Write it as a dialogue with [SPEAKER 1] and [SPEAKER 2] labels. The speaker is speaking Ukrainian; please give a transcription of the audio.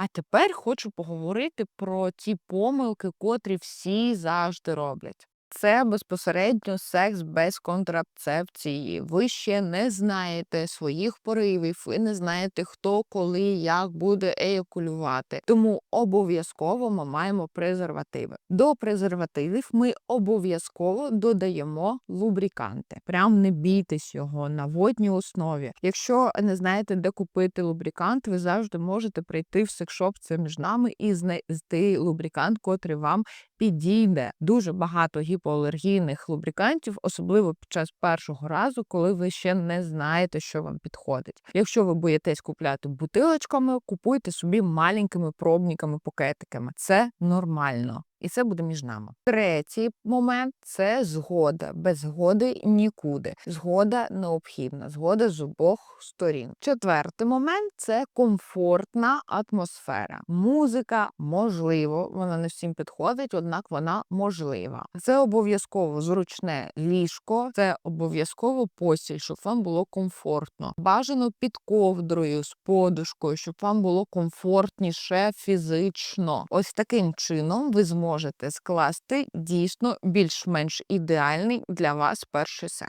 [SPEAKER 1] А тепер хочу поговорити про ті помилки, котрі всі завжди роблять. Це безпосередньо секс без контрацепції. Ви ще не знаєте своїх поривів, ви не знаєте, хто коли як буде еякулювати. Тому обов'язково ми маємо презервативи. До презервативів ми обов'язково додаємо лубриканти. Прям не бійтесь його на водній основі. Якщо не знаєте, де купити лубрикант, ви завжди можете прийти в секшоп це між нами і знайти лубрикант, котрий вам підійде. Дуже багато гіпоалергійних лубрикантів, особливо під час першого разу, коли ви ще не знаєте, що вам підходить. Якщо ви боїтесь купляти бутилочками, купуйте собі маленькими пробниками, пакетиками. Це нормально. І це буде між нами. Третій момент це згода. Без згоди нікуди. Згода необхідна, згода з обох сторін. Четвертий момент це комфортна атмосфера. Музика можливо, вона не всім підходить, однак вона можлива. Це обов'язково зручне ліжко, це обов'язково постіль, щоб вам було комфортно. Бажано під ковдрою з подушкою, щоб вам було комфортніше фізично. Ось таким чином ви зможете скласти дійсно більш-менш ідеальний для вас перший секс.